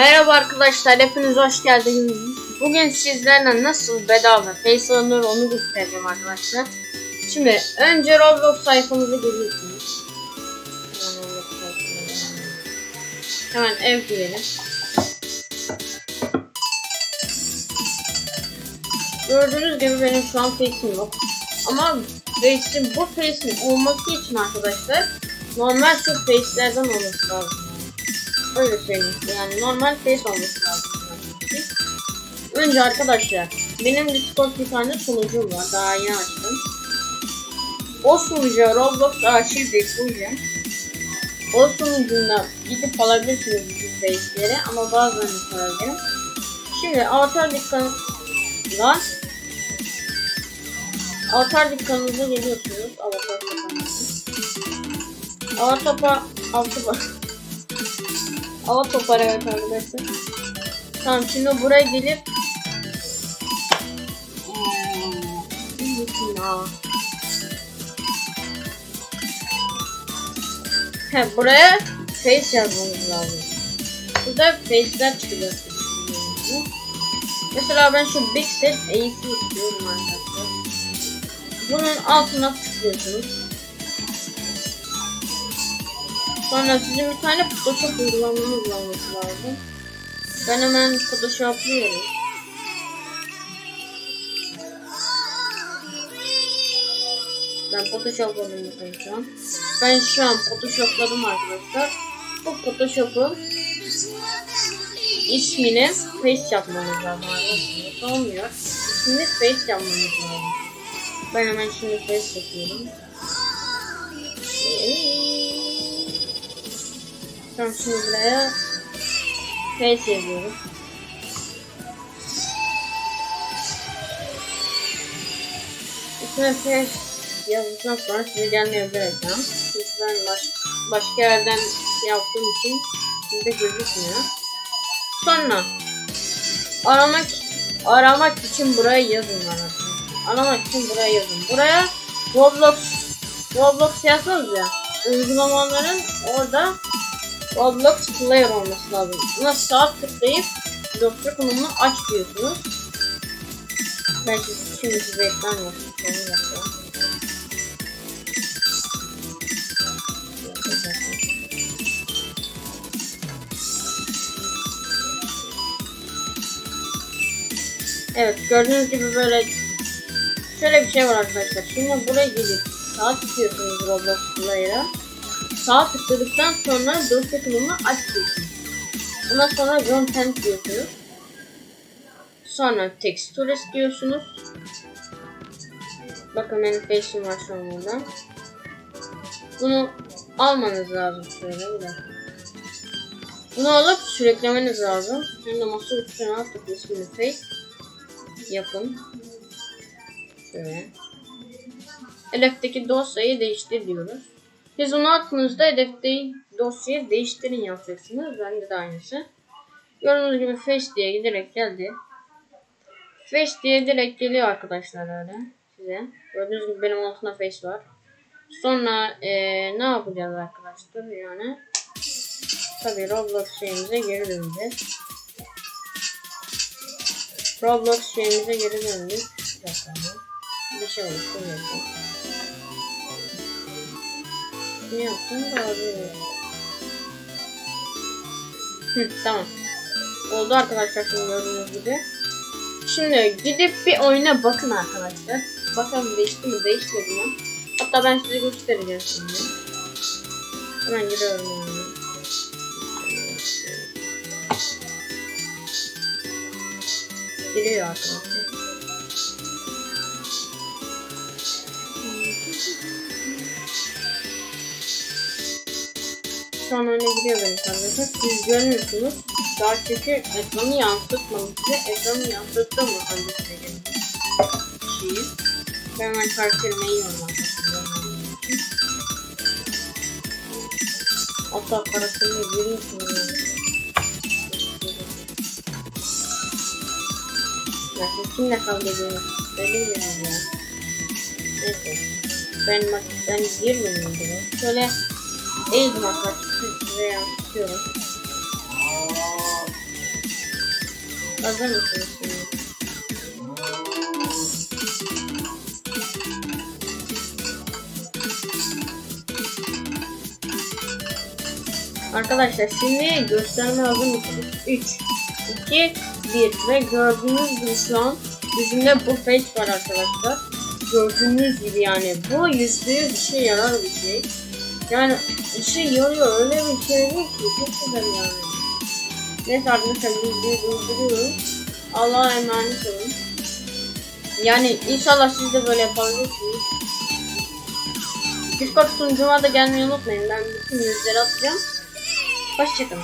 Merhaba arkadaşlar, hepiniz hoş geldiniz. Bugün sizlerle nasıl bedava face alınır onu göstereceğim arkadaşlar. Şimdi önce Roblox sayfamıza geliyorsunuz. Hemen ev diyelim. Gördüğünüz gibi benim şu an face'im yok. Ama face'im, bu face'in olması için arkadaşlar normal şu face'lerden olması lazım. Öyle söyleyeyim. Yani normal face olması lazım. Önce arkadaşlar benim Discord bir tane sunucum var. Daha yeni açtım. O sunucuya Roblox arşiv yükleyeceğim. O sunucunda gidip alabilirsiniz bu face'leri ama bazılarını sorabilirim. Şimdi avatar dükkanından avatar dükkanınıza geliyorsunuz. Avatar dükkanınıza. Avatar avatar Hava topları evet arkadaşlar. Tamam şimdi buraya gelip He buraya face yazmamız lazım. Burada face'ler çıkacak. Mesela ben şu big set eğisi istiyorum arkadaşlar. Bunun altına tıklıyorsunuz. Sonra sizin bir tane Photoshop uygulamanız olması lazım. Ben hemen Photoshop'lıyorum. Ben Photoshop'ladım bakın şu. Ben şu an Photoshop'ladım arkadaşlar. Bu Photoshop'un ismini face yapmamız lazım arkadaşlar. Olmuyor. İsmini face yapmamız lazım. Ben hemen şimdi face yapıyorum. Tamam şimdi buraya face yazıyoruz. İçine face yazdıktan sonra size gelmeyebilir ekran. Çünkü ben baş, başka yerden yaptığım için sizde gözükmüyor. Sonra aramak aramak için buraya yazın bana. Aramak için buraya yazın. Buraya Roblox Roblox yazsanız ya uygulamaların orada Roblox Player olması lazım. Buna sağ tıklayıp dosya konumunu aç diyorsunuz. Ben şimdi, size ekran yapacağım. Evet gördüğünüz gibi böyle şöyle bir şey var arkadaşlar. Şimdi buraya gelip sağ tıklıyorsunuz Roblox Player'a. Sağ tıkladıktan sonra dosya konumunu aç diyorsunuz. Ondan sonra content diyorsunuz. Sonra texture istiyorsunuz. Bakın benim face'im var şu an burada. Bunu almanız lazım şöyle bir dakika. Bunu alıp sürüklemeniz lazım. Hem de masa üstüne attık ismini face yapın. Şöyle. Hedefteki dosyayı değiştir diyoruz. Siz onu attığınızda hedefteki dosyayı değiştirin yapacaksınız. Bende de aynısı. Gördüğünüz gibi face diye giderek geldi. Face diye direkt geliyor arkadaşlar öyle size. Gördüğünüz gibi benim altında face var. Sonra ee, ne yapacağız arkadaşlar yani. Tabi Roblox şeyimize geri döneceğiz. Roblox şeyimize geri döndük. Bir dakika. Bir şey oldu. Ne yaptım abi. Hı, tamam. Oldu arkadaşlar şimdi gördüğünüz gibi. Şimdi gidip bir oyuna bakın arkadaşlar. Bakalım değişti mi değişmedi mi? Hatta ben size göstereceğim şimdi. Hemen giriyorum yani. Giriyor arkadaşlar. An öne gidiyor benim arkadaşlar. Siz görmüyorsunuz. Daha çünkü ekranı yansıtmamıştı. Ekranı yansıttı mı hangisine gelince? Şeyi. Ben hemen karakterime arkadaşlar. Hatta karakterime yani. Ya kimle kavga ediyorsunuz? Söyleyeyim ya. Neyse. Ben ben girmedim bunu. Şöyle eğildim arkadaşlar. Size yansıtıyorum. Hazır mısınız şimdi? Arkadaşlar şimdi gösterme mısınız? 3, 2, 1 ve gördüğünüz gibi şu an yüzümde bu face var arkadaşlar. Gördüğünüz gibi yani bu yüzde yüz işe yarar bir şey. Yani işe yarıyor öyle bir şey değil ki çok güzel yani. Neyse arkadaşlar videoyu durduruyorum. Allah'a emanet olun. Yani inşallah siz de böyle yapabilirsiniz. Discord sunucuma da gelmeyi unutmayın. Ben bütün yüzleri atacağım. Hoşçakalın.